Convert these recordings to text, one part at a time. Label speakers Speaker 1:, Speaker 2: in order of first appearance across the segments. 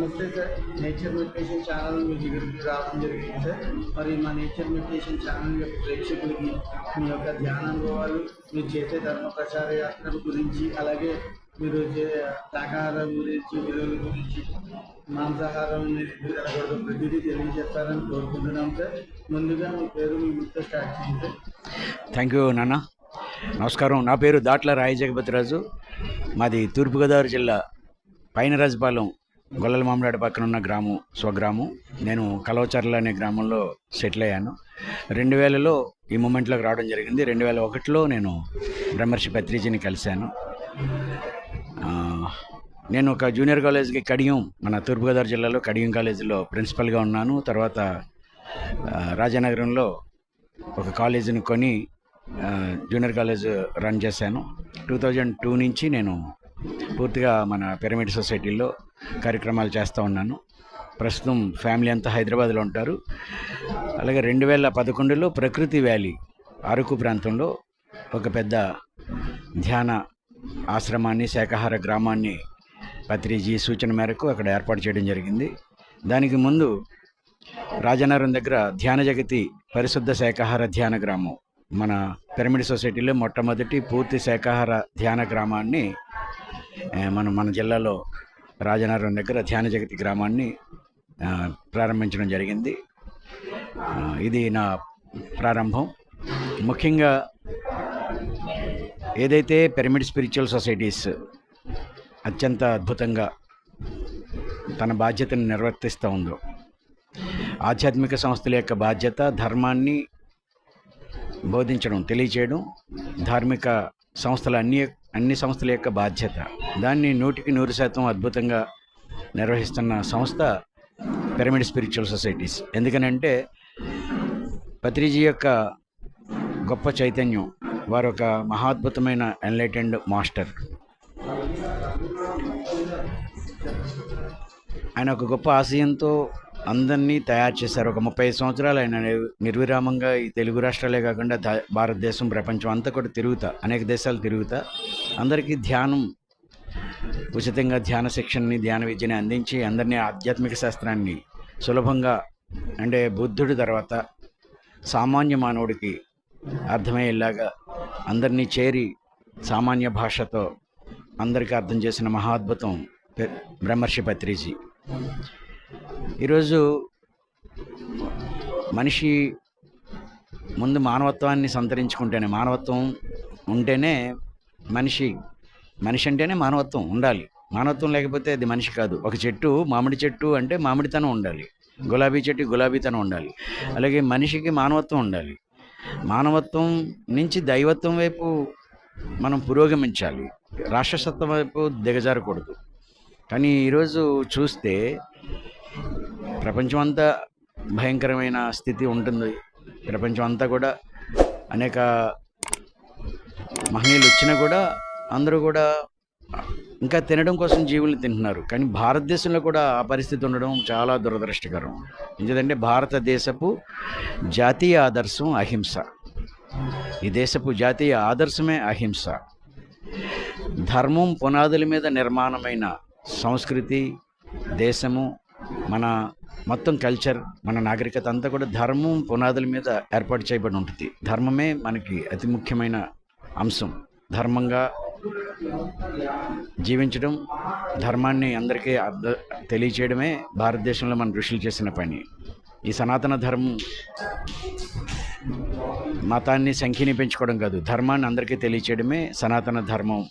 Speaker 1: నమస్తే sir. Nature meditation channel మీ దగ్గరికి రావడం జరిగింది సార్. మరి మా నేచర్ మెడిటేషన్ ఛానల్ యొక్క ప్రేక్షకులకి మీ యొక్క ధ్యాన అనుభవాలు మీరు చేసే ధర్మ ప్రచార యాత్రల గురించి అలాగే మీరు శాకాహారం గురించి విలువల గురించి మాంసాహారం తినకూడదు ప్రతిదీ తెలియజేస్తారని కోరుకుంటున్నాం సార్. ముందుగా మీ పేరు మీ ముందు స్టార్ట్ చేయండి సార్.
Speaker 2: థ్యాంక్ యూ నాన్న. నమస్కారం. నా పేరు దాట్ల రాయ జగపతిరాజు మాది తూర్పుగోదావరి జిల్లా పైన రాజపాలెం గొల్లల మామిడాడు పక్కన ఉన్న గ్రామం స్వగ్రామం. నేను కలవచర్ల అనే గ్రామంలో సెటిల్ అయ్యాను. రెండు వేలలో ఈ మూమెంట్లోకి రావడం జరిగింది. రెండు వేల ఒకటిలో నేను బ్రహ్మర్షి పత్రిజీని కలిశాను. నేను ఒక జూనియర్ కాలేజ్కి కడియం మన తూర్పుగోదావరి జిల్లాలో కడియం కాలేజీలో ప్రిన్సిపల్గా ఉన్నాను. తర్వాత రాజానగరంలో ఒక కాలేజీని కొని జూనియర్ కాలేజ్ రన్ చేశాను. టూ థౌజండ్ టూ నుంచి నేను పూర్తిగా మన పిరమిడ్ సొసైటీలో కార్యక్రమాలు చేస్తూ ఉన్నాను. ప్రస్తుతం ఫ్యామిలీ అంతా హైదరాబాద్లో ఉంటారు. అలాగే రెండు వేల పదకొండులో ప్రకృతి వ్యాలీ అరకు ప్రాంతంలో ఒక పెద్ద ధ్యాన ఆశ్రమాన్ని శాకాహార గ్రామాన్ని పత్రిజీ సూచన మేరకు అక్కడ ఏర్పాటు చేయడం జరిగింది. దానికి ముందు రాజనగరం దగ్గర ధ్యాన జగతి పరిశుద్ధ శాకాహార ధ్యాన గ్రామం మన పిరమిడ్ సొసైటీలో మొట్టమొదటి పూర్తి శాకాహార ధ్యాన గ్రామాన్ని మనం మన జిల్లాలో రాజనారాయణ దగ్గర ధ్యాన జగతి గ్రామాన్ని ప్రారంభించడం జరిగింది. ఇది నా ప్రారంభం. ముఖ్యంగా ఏదైతే పిరమిడ్ స్పిరిచువల్ సొసైటీస్ అత్యంత అద్భుతంగా తన బాధ్యతను నిర్వర్తిస్తూ ఉందో ఆధ్యాత్మిక సంస్థల యొక్క బాధ్యత ధర్మాన్ని బోధించడం తెలియచేయడం ధార్మిక సంస్థల అన్ని అన్ని సంస్థల యొక్క బాధ్యత. దాన్ని నూటికి నూరు శాతం అద్భుతంగా నిర్వహిస్తున్న సంస్థ పిరమిడ్ స్పిరిచువల్ సొసైటీస్. ఎందుకనంటే పత్రిజీ యొక్క గొప్ప చైతన్యం వారు ఒక మహాద్భుతమైన ఎన్లైటెండ్ మాస్టర్. ఆయన ఒక గొప్ప ఆశయంతో అందరినీ తయారు చేశారు. ఒక ముప్పై సంవత్సరాలు ఆయన నిర్విరామంగా ఈ తెలుగు రాష్ట్రాలే కాకుండా భారతదేశం ప్రపంచం అంతా కూడా తిరుగుతా అనేక దేశాలు తిరుగుతా అందరికీ ధ్యానం ఉచితంగా ధ్యాన శిక్షణని ధ్యాన విద్యని అందించి అందరినీ ఆధ్యాత్మిక శాస్త్రాన్ని సులభంగా అంటే బుద్ధుడి తర్వాత సామాన్య మానవుడికి అర్థమయ్యేలాగా అందరినీ చేరి సామాన్య భాషతో అందరికీ అర్థం చేసిన మహాద్భుతం బ్రహ్మర్షి పత్రిజీ. ఈరోజు మనిషి ముందు మానవత్వాన్ని సంతరించుకుంటేనే మానవత్వం ఉంటేనే మనిషి మనిషి అంటేనే మానవత్వం ఉండాలి. మానవత్వం లేకపోతే అది మనిషి కాదు. ఒక చెట్టు మామిడి చెట్టు అంటే మామిడితనం ఉండాలి. గులాబీ చెట్టు గులాబీతనం ఉండాలి. అలాగే మనిషికి మానవత్వం ఉండాలి. మానవత్వం నుంచి దైవత్వం వైపు మనం పురోగమించాలి. రాష్ట్రసత్వం వైపు దిగజారకూడదు. కానీ ఈరోజు చూస్తే ప్రపంచం అంతా భయంకరమైన స్థితి ఉంటుంది. ప్రపంచం అంతా కూడా అనేక మహనీయులు వచ్చినా కూడా అందరూ కూడా ఇంకా తినడం కోసం జీవుల్ని తింటున్నారు. కానీ భారతదేశంలో కూడా ఆ పరిస్థితి ఉండడం చాలా దురదృష్టకరం. ఎందుకంటే భారతదేశపు జాతీయ ఆదర్శం అహింస. ఈ దేశపు జాతీయ ఆదర్శమే అహింస. ధర్మం పునాదుల మీద నిర్మాణమైన సంస్కృతి దేశము మన మొత్తం కల్చర్ మన నాగరికత అంతా కూడా ధర్మం పునాదుల మీద ఏర్పాటు చేయబడి ఉంటుంది. ధర్మమే మనకి అతి ముఖ్యమైన అంశం. ధర్మంగా జీవించడం ధర్మాన్ని అందరికీ అర్థ తెలియచేయడమే భారతదేశంలో మన ఋషులు చేసిన పని. ఈ సనాతన ధర్మం మతాన్ని సంఖ్యని పెంచుకోవడం కాదు ధర్మాన్ని అందరికీ తెలియచేయడమే సనాతన ధర్మం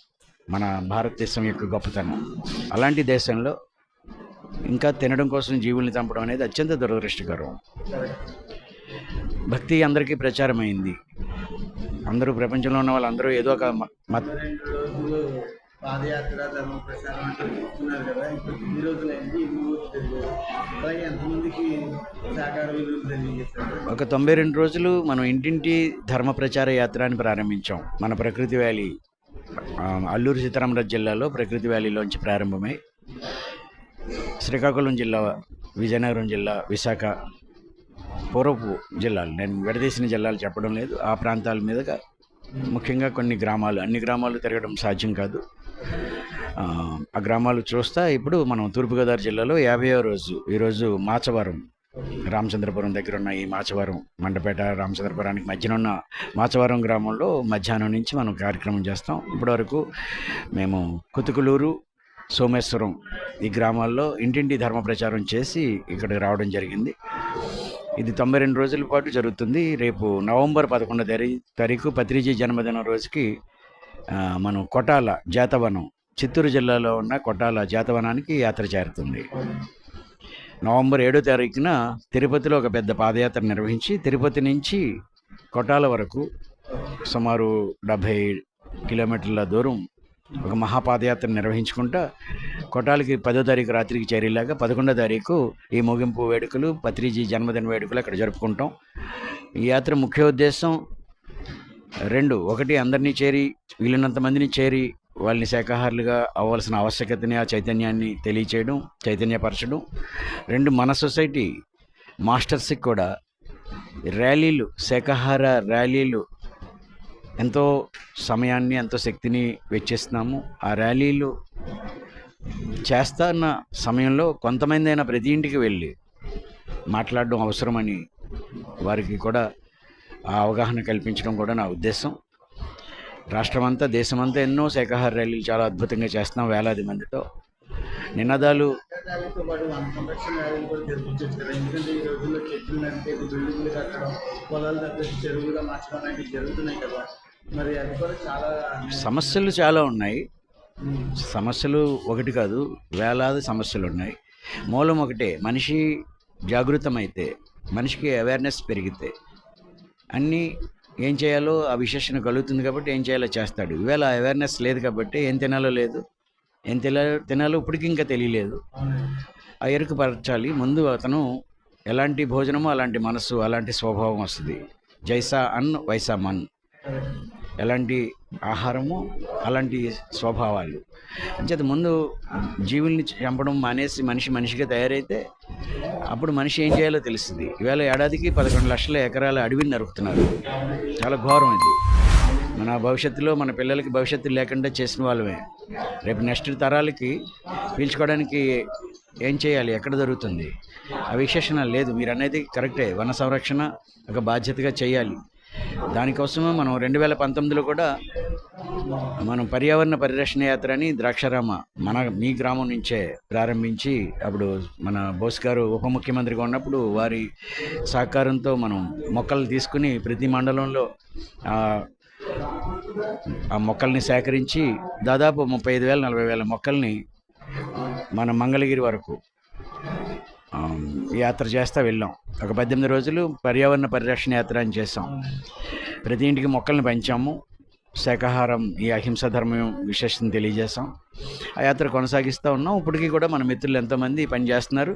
Speaker 2: మన భారతదేశం యొక్క గొప్పతనం. అలాంటి దేశంలో ఇంకా తినడం కోసం జీవుల్ని చంపడం అనేది అత్యంత దురదృష్టకరం. భక్తి అందరికీ ప్రచారమైంది. అందరూ ప్రపంచంలో ఉన్న వాళ్ళందరూ ఏదో ఒక మ- మత
Speaker 1: రెండు రోజులు పాదయాత్ర ధర్మ ప్రచారం అంటే చెప్తున్నారు కదా. ఇప్పుడు ఎన్ని రోజులైంది ఎన్ని రోజులు తెలియదు అలాగే ఎంతమందికి శాఖాహార విలువలు తెలియజేస్తారు
Speaker 2: ఒక తొంభై రెండు రోజులు మనం ఇంటింటి ధర్మ ప్రచార యాత్ర అని ప్రారంభించాం. మన ప్రకృతి వ్యాలీ అల్లూరు సీతారామరాజు జిల్లాలో ప్రకృతి వ్యాలీలోంచి ప్రారంభమై శ్రీకాకుళం జిల్లా విజయనగరం జిల్లా విశాఖ పూర్వపు జిల్లాలు. నేను విడదీసిన జిల్లాలు చెప్పడం లేదు. ఆ ప్రాంతాల మీదుగా ముఖ్యంగా కొన్ని గ్రామాలు. అన్ని గ్రామాలు తిరగడం సాధ్యం కాదు. ఆ, గ్రామాలు చూస్తా ఇప్పుడు మనం తూర్పుగోదావరి జిల్లాలో యాభైవ రోజు. ఈరోజు మాచవరం రామచంద్రపురం దగ్గర ఉన్న ఈ మాచవరం మండపేట రామచంద్రపురానికి మధ్యన ఉన్న మాచవరం గ్రామంలో మధ్యాహ్నం నుంచి మనం కార్యక్రమం చేస్తాం. ఇప్పటివరకు మేము కుతుకులూరు సోమేశ్వరం ఈ గ్రామాల్లో ఇంటింటి ధర్మ ప్రచారం చేసి ఇక్కడికి రావడం జరిగింది. ఇది తొంభై రెండు రోజుల పాటు జరుగుతుంది. రేపు నవంబర్ పదకొండో తారీ తారీఖు పత్రిజీ జన్మదినం రోజుకి మనం కొటాల జాతవనం చిత్తూరు జిల్లాలో ఉన్న కొటాల జాతవనానికి యాత్ర చేరుతుంది. నవంబర్ ఏడో తారీఖున తిరుపతిలో ఒక పెద్ద పాదయాత్ర నిర్వహించి తిరుపతి నుంచి కొటాల వరకు సుమారు డెబ్భై కిలోమీటర్ల దూరం ఒక మహాపాదయాత్ర నిర్వహించుకుంటా కొటాలకి పదో తారీఖు రాత్రికి చేరేలాగా పదకొండో తారీఖు ఈ ముగింపు వేడుకలు పత్రిజీ జన్మదిన వేడుకలు అక్కడ జరుపుకుంటాం. ఈ యాత్ర ముఖ్య ఉద్దేశం రెండు ఒకటి అందరినీ చేరి వీళ్ళనంత మందిని చేరి వాళ్ళని శాఖాహారులుగా అవ్వాల్సిన ఆవశ్యకతని ఆ చైతన్యాన్ని తెలియచేయడం చైతన్యపరచడం. రెండు మన సొసైటీ మాస్టర్స్కి కూడా ర్యాలీలు శాఖాహార ర్యాలీలు ఎంతో సమయాన్ని ఎంతో శక్తిని వెచ్చిస్తున్నాము. ఆ ర్యాలీలు చేస్తున్న సమయంలో కొంతమంది అయినా ప్రతి ఇంటికి వెళ్ళి మాట్లాడడం అవసరమని వారికి కూడా ఆ అవగాహన కల్పించడం కూడా నా ఉద్దేశం. రాష్ట్రమంతా దేశమంతా ఎన్నో శాఖాహార ర్యాలీలు చాలా అద్భుతంగా చేస్తున్నాం వేలాది మందితో. నినాదాలు
Speaker 1: పొలాలు మార్చడం జరుగుతున్నాయి కదా
Speaker 2: సమస్యలు చాలా ఉన్నాయి. సమస్యలు ఒకటి కాదు వేలాది సమస్యలు ఉన్నాయి. మూలం ఒకటే మనిషి జాగృతమైతే మనిషికి అవేర్నెస్ పెరిగితే అన్నీ ఏం చేయాలో ఆ విశేషణ కలుగుతుంది కాబట్టి ఏం చేయాలో చేస్తాడు. ఇవాళ అవేర్నెస్ లేదు కాబట్టి ఏం తినాలో లేదు. ఏం తిన తినాలో ఇప్పటికి ఇంకా తెలియలేదు. ఆ ఎరుకుపరచాలి ముందు అతను ఎలాంటి భోజనమో అలాంటి మనసు అలాంటి స్వభావం వస్తుంది. జైసా అన్ వైసా మన్. ఎలాంటి ఆహారము అలాంటి స్వభావాలు. అంచేత ముందు జీవుల్ని చంపడం మానేసి మనిషి మనిషిగా తయారైతే అప్పుడు మనిషి ఏం చేయాలో తెలుస్తుంది. ఈవేళ ఏడాదికి పదకొండు లక్షల ఎకరాల అడవిని నరుకుతున్నారు. చాలా ఘోరం ఇది మన భవిష్యత్తులో మన పిల్లలకి భవిష్యత్తు లేకుండా చేసిన వాళ్ళమే. రేపు నెక్స్ట్ తరాలకి పీల్చుకోవడానికి ఏం చేయాలి? ఎక్కడ దొరుకుతుంది? ఆ విశేషణ లేదు. మీరు అనేది కరెక్టే. వన సంరక్షణ ఒక బాధ్యతగా చేయాలి. దానికోసమే మనం రెండు వేల పంతొమ్మిదిలో కూడా మనం పర్యావరణ పరిరక్షణ యాత్ర అని ద్రాక్షారామ మన మీ గ్రామం నుంచే ప్రారంభించి అప్పుడు మన బోస్ గారు ఉప ముఖ్యమంత్రిగా ఉన్నప్పుడు వారి సహకారంతో మనం మొక్కలు తీసుకుని ప్రతి మండలంలో ఆ, మొక్కల్ని సేకరించి దాదాపు ముప్పై ఐదు వేల నలభై వేల మొక్కల్ని మన మంగళగిరి వరకు యాత్ర చేస్తా వెళ్ళాం. ఒక పద్దెనిమిది రోజులు పర్యావరణ పరిరక్షణ యాత్ర అని చేసాం ప్రతి ఇంటికి మొక్కల్ని పెంచాము. శాకాహారం ఈ అహింస ధర్మం విశేషం తెలియజేసాం ఆ యాత్ర కొనసాగిస్తూ ఉన్నాం. ఇప్పటికీ కూడా మన మిత్రులు ఎంతోమంది పని చేస్తున్నారు.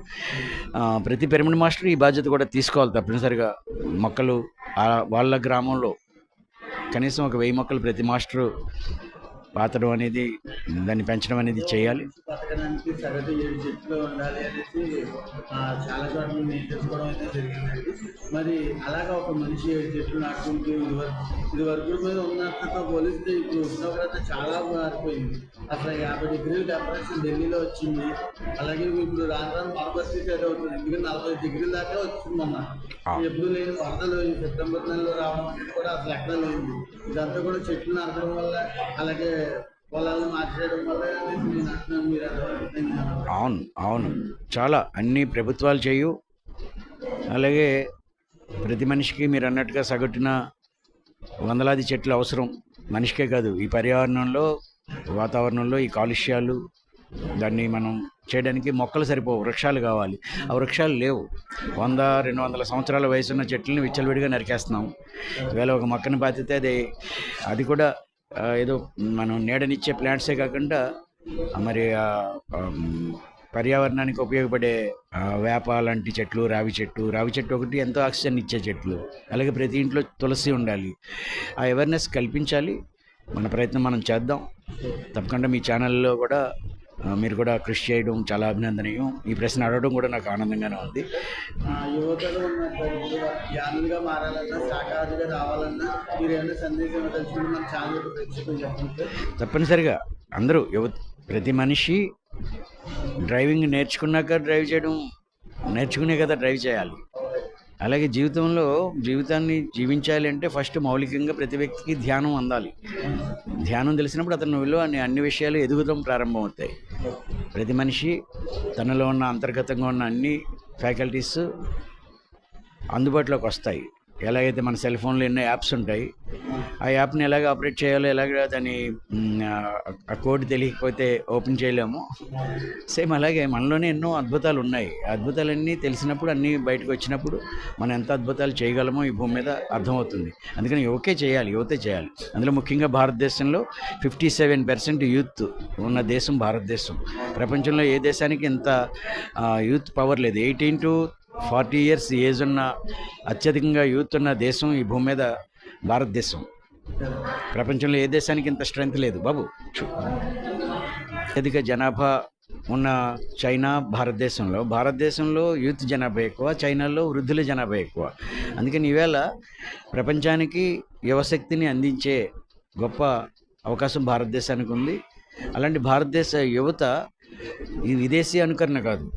Speaker 2: ప్రతి పిరమిడ్ మాస్టర్ ఈ బాధ్యత కూడా తీసుకోవాలి తప్పనిసరిగా. మొక్కలు వాళ్ళ గ్రామంలో కనీసం ఒక వెయ్యి మొక్కలు ప్రతి మాస్టరు పాతడం అనేది దాన్ని పెంచడం అనేది చేయాలి.
Speaker 1: మరి అలాగా ఒక మనిషి ఏడు చెట్లు నాటుకుంటూ ఇది వరకు ఇది వరకు మీద ఉన్నంతతో పోలిస్తే ఇప్పుడు ఉష్ణోగ్రత చాలా మారిపోయింది. అసలు యాభై డిగ్రీల టెంపరేచర్ ఢిల్లీలో వచ్చింది. అలాగే ఇప్పుడు రాను రాను మన పరిస్థితి అవుతుంది. ఎందుకంటే నలభై డిగ్రీల దాకా వచ్చింది మొన్న. ఎప్పుడు లేని వరదలు సెప్టెంబర్ నెలలో రావడం అనేది కూడా అసలు ఎక్కడ లేదు ఇదంతా కూడా చెట్లు నరకడం వల్ల అలాగే
Speaker 2: అవును అవును. చాలా అన్ని ప్రభుత్వాలు చేయు. అలాగే ప్రతి మనిషికి మీరు అన్నట్టుగా సగటున వందలాది చెట్లు అవసరం. మనిషికే కాదు ఈ పర్యావరణంలో వాతావరణంలో ఈ కాలుష్యాలు దాన్ని మనం చేయడానికి మొక్కలు సరిపోవు వృక్షాలు కావాలి. ఆ వృక్షాలు లేవు. వంద రెండు వందల సంవత్సరాల వయసున్న చెట్లను విచ్చలవిడిగా నరికేస్తున్నాం. ఈవేళ ఒక మొక్కని బాధితే అది అది కూడా ఏదో మనం నీడనిచ్చే ప్లాంట్సే కాకుండా మరి పర్యావరణానికి ఉపయోగపడే వేప లాంటి చెట్లు రావి చెట్టు రావి చెట్టు ఒకటి ఎంతో ఆక్సిజన్ ఇచ్చే చెట్లు. అలాగే ప్రతి ఇంట్లో తులసి ఉండాలి. ఆ అవేర్నెస్ కల్పించాలి. మన ప్రయత్నం మనం చేద్దాం. తప్పకుండా మీ ఛానల్లో కూడా మీరు కూడా కృషి చేయడం చాలా అభినందనీయం. ఈ ప్రశ్న అడగడం కూడా నాకు ఆనందంగానే ఉంది.
Speaker 1: ఆ, యువతలో ఉన్న ఇప్పుడు ధ్యానులుగా మారాలన్నా శాఖాహారిగా రావాలన్నా మీరు ఏమైనా సందేశం ఇవ్వదలుచుకుంటే మన ఛానల్ ప్రేక్షకులు చెప్పండి. సార్
Speaker 2: తప్పనిసరిగా అందరూ యువత ప్రతి మనిషి డ్రైవింగ్ నేర్చుకున్నాక డ్రైవ్ చేయడం నేర్చుకునే కదా డ్రైవ్ చేయాలి. అలాగే జీవితంలో జీవితాన్ని జీవించాలి అంటే ఫస్ట్ మౌలికంగా ప్రతి వ్యక్తికి ధ్యానం అందాలి. ధ్యానం తెలిసినప్పుడు అతని విలువ అన్ని అన్ని విషయాలు ఎదుగుతాం ప్రారంభమవుతాయి. ప్రతి మనిషి తనలో ఉన్న అంతర్గతంగా ఉన్న అన్ని ఫ్యాకల్టీస్ అందుబాటులోకి వస్తాయి. ఎలాగైతే మన సెల్ ఫోన్లో ఎన్నో యాప్స్ ఉంటాయి ఆ యాప్ని ఎలాగ ఆపరేట్ చేయాలో ఎలాగ దాని ఆ- కోడ్ తెలియకపోతే ఓపెన్ చేయలేము. సేమ్ అలాగే మనలోనే ఎన్నో అద్భుతాలు ఉన్నాయి. ఆ అద్భుతాలన్నీ తెలిసినప్పుడు అన్నీ బయటకు వచ్చినప్పుడు మనం ఎంత అద్భుతాలు చేయగలమో ఈ భూమి మీద అర్థమవుతుంది. అందుకని యువకే చేయాలి యువతే చేయాలి. అందులో ముఖ్యంగా భారతదేశంలో ఫిఫ్టీ సెవెన్ పర్సెంట్ యూత్ ఉన్న దేశం భారతదేశం. ప్రపంచంలో ఏ దేశానికి ఇంత యూత్ పవర్ లేదు. Eighteen to forty years age ఉన్న అత్యధికంగా యూత్ ఉన్న దేశం ఈ భూమి మీద భారతదేశం. ప్రపంచంలో ఏ దేశానికి ఇంత స్ట్రెంగ్త్ లేదు బాబు. అత్యధిక జనాభా ఉన్న చైనా భారతదేశంలో భారతదేశంలో యూత్ జనాభా ఎక్కువ చైనాలో వృద్ధుల జనాభా ఎక్కువ. అందుకని ఈవేళ ప్రపంచానికి యువశక్తిని అందించే గొప్ప అవకాశం భారతదేశానికి ఉంది. అలాంటి భారతదేశ యువత ఈ విదేశీ అనుకరణ కాదు.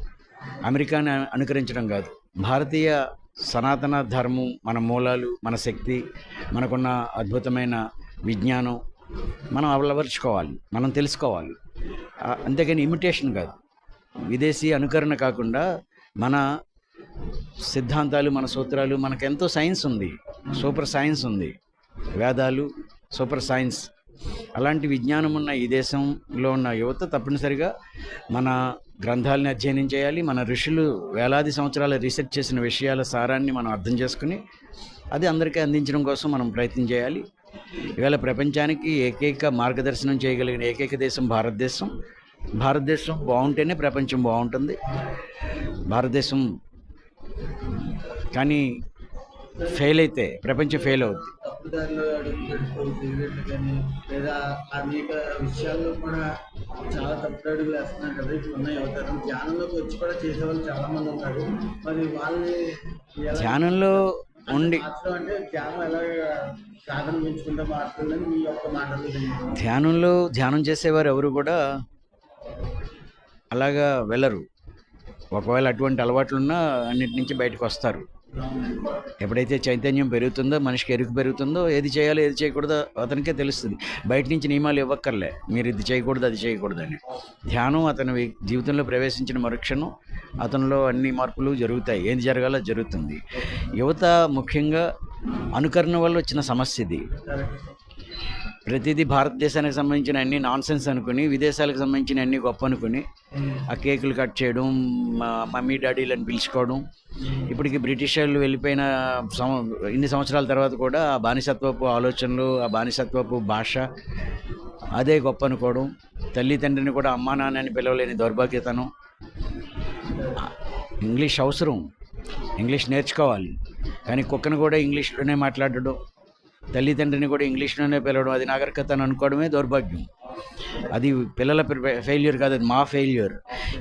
Speaker 2: అమెరికాని అనుకరించడం కాదు. భారతీయ సనాతన ధర్మం మన మూలాలు మన శక్తి మనకున్న అద్భుతమైన విజ్ఞానం మనం అలవరుచుకోవాలి మనం తెలుసుకోవాలి. అంతేకాని అంతేగాని ఇమిటేషన్ కాదు. విదేశీ అనుకరణ కాకుండా మన సిద్ధాంతాలు మన సూత్రాలు మనకెంతో సైన్స్ ఉంది. సూపర్ సైన్స్ ఉంది. వేదాలు సూపర్ సైన్స్ అలాంటి విజ్ఞానం ఉన్న ఈ దేశంలో ఉన్న యువత తప్పనిసరిగా మన గ్రంథాలని అధ్యయనం చేయాలి మన ఋషులు వేలాది సంవత్సరాల రీసెర్చ్ చేసిన విషయాల సారాన్ని మనం అర్థం చేసుకుని అది అందరికీ అందించడం కోసం మనం ప్రయత్నం చేయాలి. ఇవాళ ప్రపంచానికి ఏకైక మార్గదర్శనం చేయగలిగిన ఏకైక దేశం భారతదేశం. భారతదేశం బాగుంటేనే ప్రపంచం బాగుంటుంది. భారతదేశం కానీ ఫెయిల్ అయితే ప్రపంచం ఫెయిల్ అవుతుంది
Speaker 1: తప్పుదారిలో అడుగు పెడుతూ సిగరెట్లు కానీ లేదా అనేక విషయాల్లో కూడా చాలా తప్పుడు అడుగులు వేస్తున్నారు కదా ఇప్పుడున్న యువతరం ధ్యానంలోకి వచ్చి కూడా చేసేవాళ్ళు చాలా మంది ఉన్నారు మరి వాళ్ళని
Speaker 2: ధ్యానంలో ఉండి
Speaker 1: అంటే ధ్యానం ఎలా సాధన పెంచుకుంటే మారుతుందని మీ యొక్క మాటలు తెలియదు
Speaker 2: ధ్యానంలో ధ్యానం చేసేవారు ఎవరు కూడా అలాగా వెళ్ళరు. ఒకవేళ అటువంటి అలవాట్లున్నా అన్నిటి నుంచి బయటకు వస్తారు. ఎప్పుడైతే చైతన్యం పెరుగుతుందో మనిషికి ఎరుకు పెరుగుతుందో ఏది చేయాలో ఏది చేయకూడదో అతనికే తెలుస్తుంది. బయట నుంచి నియమాలు ఇవ్వక్కర్లే. మీరు ఇది చేయకూడదు అది చేయకూడదు అని. ధ్యానం అతని జీవితంలో ప్రవేశించిన మరుక్షణం అతనిలో అన్ని మార్పులు జరుగుతాయి. ఏది జరగాలో జరుగుతుంది. యువత ముఖ్యంగా అనుకరణ వల్ల వచ్చిన సమస్య ఇది. ప్రతిదీ భారతదేశానికి సంబంధించిన అన్ని నాన్ సెన్స్ అనుకుని విదేశాలకు సంబంధించిన అన్ని గొప్ప అనుకుని ఆ కేకులు కట్ చేయడం మా మమ్మీ డాడీలను పిలుచుకోవడం. ఇప్పటికి బ్రిటిష్ వాళ్ళు వెళ్ళిపోయిన సం ఇన్ని సంవత్సరాల తర్వాత కూడా ఆ బానిసత్వపు ఆలోచనలు ఆ బానిసత్వపు భాష అదే గొప్ప అనుకోవడం తల్లి తండ్రిని కూడా అమ్మా నాన్న అని పిలవలేని దౌర్భాగ్యతనం. ఇంగ్లీష్ అవసరం. ఇంగ్లీష్ నేర్చుకోవాలి. కానీ కుక్కను కూడా ఇంగ్లీష్లోనే మాట్లాడడం. తల్లిదండ్రిని కూడా ఇంగ్లీష్లోనే పిలవడం అది నాగరికత అని అనుకోవడమే దౌర్భాగ్యం. అది పిల్లల ఫెయిల్యూర్ కాదు అది మా ఫెయిల్యూర్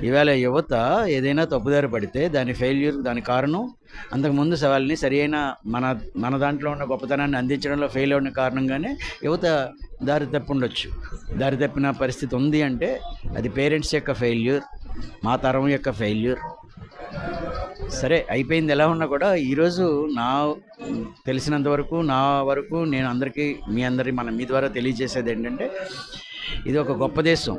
Speaker 2: ఈవేళ యువత ఏదైనా తప్పుదారి పడితే దాని ఫెయిల్యూర్ దాని కారణం అంతకుముందు సవాల్ని సరి మన మన దాంట్లో ఉన్న గొప్పతనాన్ని అందించడంలో ఫెయిల్ అయిన కారణంగానే యువత దారి తప్పుండొచ్చు. దారి తప్పిన పరిస్థితి ఉంది అంటే అది పేరెంట్స్ యొక్క ఫెయిల్యూర్ మా తరం యొక్క ఫెయిల్యూర్ సరే అయిపోయింది ఎలా ఉన్నా కూడా ఈరోజు నా తెలిసినంత వరకు నా వరకు నేను అందరికీ మీ అందరి మన మీ ద్వారా తెలియజేసేది ఏంటంటే ఇది ఒక గొప్ప దేశం.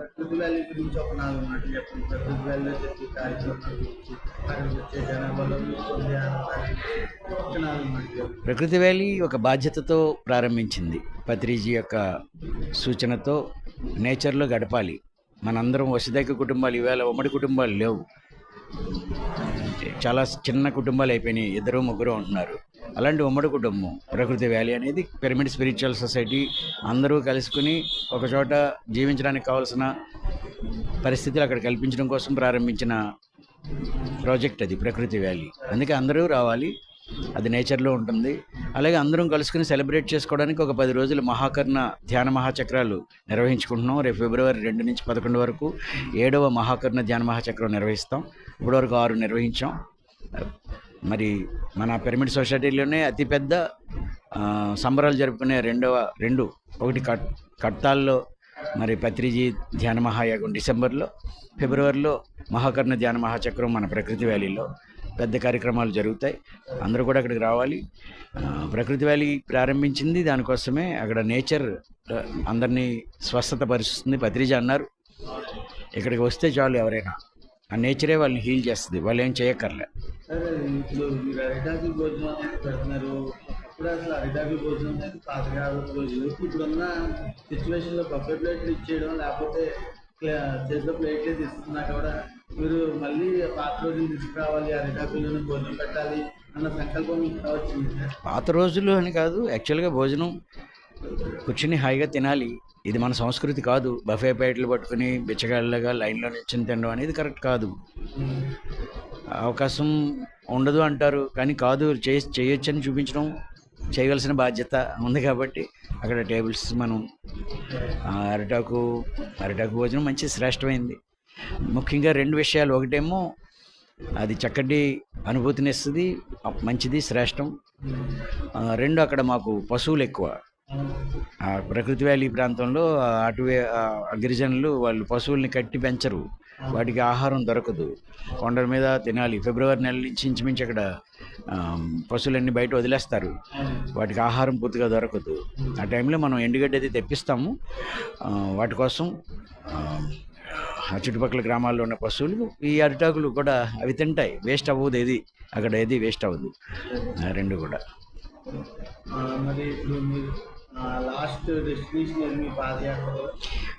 Speaker 1: ప్రకృతి వ్యాలీ ఒక
Speaker 2: బాధ్యతతో ప్రారంభించింది. పత్రిజీ యొక్క సూచనతో నేచర్లో గడపాలి. మనందరం వసుదైక కుటుంబాలు ఇవాళ ఉమ్మడి కుటుంబాలు లేవు. చాలా చిన్న కుటుంబాలు అయిపోయినాయి. ఇద్దరు ముగ్గురు ఉంటున్నారు. అలాంటి ఉమ్మడి కుటుంబం ప్రకృతి వ్యాలీ అనేది పిరమిడ్ స్పిరిచువల్ సొసైటీ. అందరూ కలుసుకుని ఒకచోట జీవించడానికి కావాల్సిన పరిస్థితులు అక్కడ కల్పించడం కోసం ప్రారంభించిన ప్రాజెక్ట్ అది ప్రకృతి వ్యాలీ. అందుకే అందరూ రావాలి. అది నేచర్లో ఉంటుంది. అలాగే అందరం కలుసుకుని సెలబ్రేట్ చేసుకోవడానికి ఒక పది రోజులు మహాకర్ణ ధ్యాన మహాచక్రాలు నిర్వహించుకుంటున్నాం. రేపు ఫిబ్రవరి రెండు నుంచి పదకొండు వరకు ఏడవ మహాకర్ణ ధ్యాన మహాచక్రం నిర్వహిస్తాం. ఇప్పటివరకు ఆరు నిర్వహించాం. మరి మన పిరమిడ్ సొసైటీలోనే అతిపెద్ద సంబరాలు జరుపుకునే రెండవ రెండు ఒకటి కట్ కట్టాల్లో మరి పత్రిజీ ధ్యాన మహాయాగం డిసెంబర్లో ఫిబ్రవరిలో మహాకర్ణ ధ్యాన మహాచక్రం మన ప్రకృతి వ్యాలీలో పెద్ద కార్యక్రమాలు జరుగుతాయి. అందరూ కూడా అక్కడికి రావాలి. ప్రకృతి వ్యాలీ ప్రారంభించింది దానికోసమే అక్కడ నేచర్ అందరినీ స్వస్థత పరుస్తుంది పత్రిజ అన్నారు. ఇక్కడికి వస్తే చాలు ఎవరైనా. ఆ నేచరే వాళ్ళని హీల్ చేస్తుంది. వాళ్ళు ఏం చేయక్కర్లే.
Speaker 1: చేతిలో కూడా మీరు మళ్ళీ పాత రోజులు తీసుకురావాలి అరిటాకులను భోజనం పెట్టాలి అన్న సంకల్పం వచ్చింది
Speaker 2: పాత రోజులు అని కాదు యాక్చువల్గా భోజనం కూర్చుని హాయిగా తినాలి. ఇది మన సంస్కృతి కాదు. బఫే ప్యాట్లు పట్టుకుని బిచ్చగాళ్ళగా లైన్లో నిల్చుని తినడం అనేది కరెక్ట్ కాదు. అవకాశం ఉండదు అంటారు. కానీ కాదు చేసి చేయొచ్చని చూపించడం చేయవలసిన బాధ్యత ఉంది కాబట్టి అక్కడ టేబుల్స్ మనం అరిటాకు అరిటాకు భోజనం మంచి శ్రేష్టమైంది. ముఖ్యంగా రెండు విషయాలు. ఒకటేమో అది చక్కటి అనుభూతినిస్తుంది మంచిది శ్రేష్టం. రెండు అక్కడ మాకు పశువులు ఎక్కువ. ప్రకృతి వ్యాలీ ప్రాంతంలో అటువే గిరిజనులు వాళ్ళు పశువుల్ని కట్టి పెంచరు. వాటికి ఆహారం దొరకదు. కొండల మీద తినాలి. ఫిబ్రవరి నెల నుంచి ఇంచుమించు అక్కడ పశువులన్నీ బయట వదిలేస్తారు. వాటికి ఆహారం పూర్తిగా దొరకదు. ఆ టైంలో మనం ఎండుగడ్డ అయితే తెప్పిస్తాము. వాటి కోసం ఆ, చుట్టుపక్కల గ్రామాల్లో ఉన్న పశువులు ఈ అరిటాకులు కూడా అవి తింటాయి. వేస్ట్ అవ్వదు ఏది. అక్కడ ఏది వేస్ట్ అవ్వదు. ఆ రెండు కూడా.
Speaker 1: మరి ఇప్పుడు మీరు లాస్ట్ డెస్టినేషన్ ఏది మీ పాదయాత్రలో.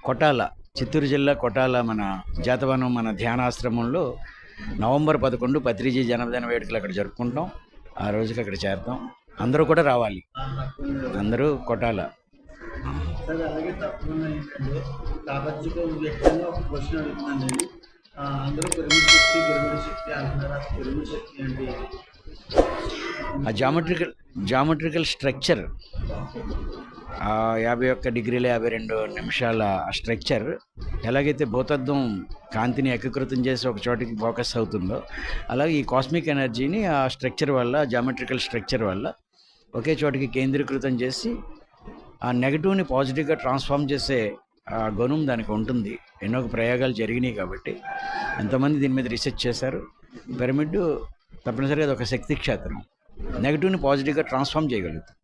Speaker 2: కొటాల చిత్తూరు జిల్లా కొటాల మన జాతవనం మన ధ్యానాశ్రమంలో నవంబర్ పదకొండు పత్రిజీ జన్మదిన వేడుకలు అక్కడ జరుపుకుంటాం. ఆ రోజుకి అక్కడ చేరుతాం. అందరూ కూడా రావాలి. అందరూ కొటాల.
Speaker 1: సార్ అలాగే తప్పకుండా ఏంటంటే ప్రాపంచిక వ్యక్తంగా ఒక క్వశ్చన్ అడుగుతున్నాను నేను. ఆ, అందరూ పిరమిడ్ శక్తి పిరమిడ్ శక్తి అంటున్నారు? ఆ పిరమిడ్ శక్తి అంటే?
Speaker 2: ఆ జామెట్రికల్ జామెట్రికల్ స్ట్రక్చర్ యాభై ఒక్క డిగ్రీల యాభై రెండు నిమిషాల స్ట్రక్చర్ ఎలాగైతే భూతత్వం కాంతిని ఏకీకృతం చేసి ఒక చోటికి ఫోకస్ అవుతుందో అలాగే ఈ కాస్మిక్ ఎనర్జీని ఆ స్ట్రక్చర్ వల్ల జామెట్రికల్ స్ట్రక్చర్ వల్ల ఒకే చోటికి కేంద్రీకృతం చేసి ఆ నెగటివ్ని పాజిటివ్గా ట్రాన్స్ఫార్మ్ చేసే ఆ గుణం దానికి ఉంటుంది. ఎన్నో ప్రయోగాలు జరిగినాయి కాబట్టి ఎంతోమంది దీని మీద రీసెర్చ్ చేశారు. పిరమిడ్ తప్పనిసరిగా అది ఒక శక్తి క్షేత్రం. నెగటివ్ని పాజిటివ్గా ట్రాన్స్ఫార్మ్ చేయగలుగుతుంది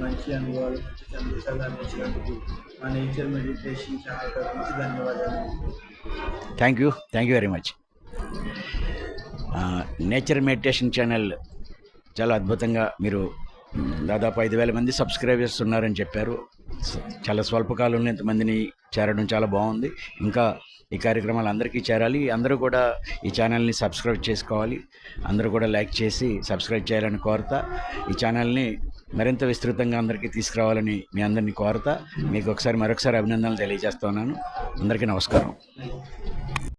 Speaker 1: మంచి అనుభవాలు మంచి సందేశాలు అందించినందుకు మా నేచర్ మెడిటేషన్ ఛానల్ ధన్యవాదాలు
Speaker 2: thank you thank you very much nature meditation channel చాలా అద్భుతంగా మీరు దాదాపు ఐదు వేల మంది సబ్స్క్రైబర్స్ ఉన్నారని చెప్పారు. చాలా స్వల్పకాలంలో ఇంతమందిని చేరడం చాలా బాగుంది. ఇంకా ఈ కార్యక్రమాలు అందరికీ చేరాలి. అందరూ కూడా ఈ ఛానల్ని సబ్స్క్రైబ్ చేసుకోవాలి. అందరూ కూడా లైక్ చేసి సబ్స్క్రైబ్ చేయాలని కోరుతా. ఈ ఛానల్ని మరింత విస్తృతంగా అందరికీ తీసుకురావాలని మీ అందరినీ కోరుతా. మీకు ఒకసారి మరొకసారి అభినందనలు తెలియజేస్తున్నాను అందరికీ నమస్కారం.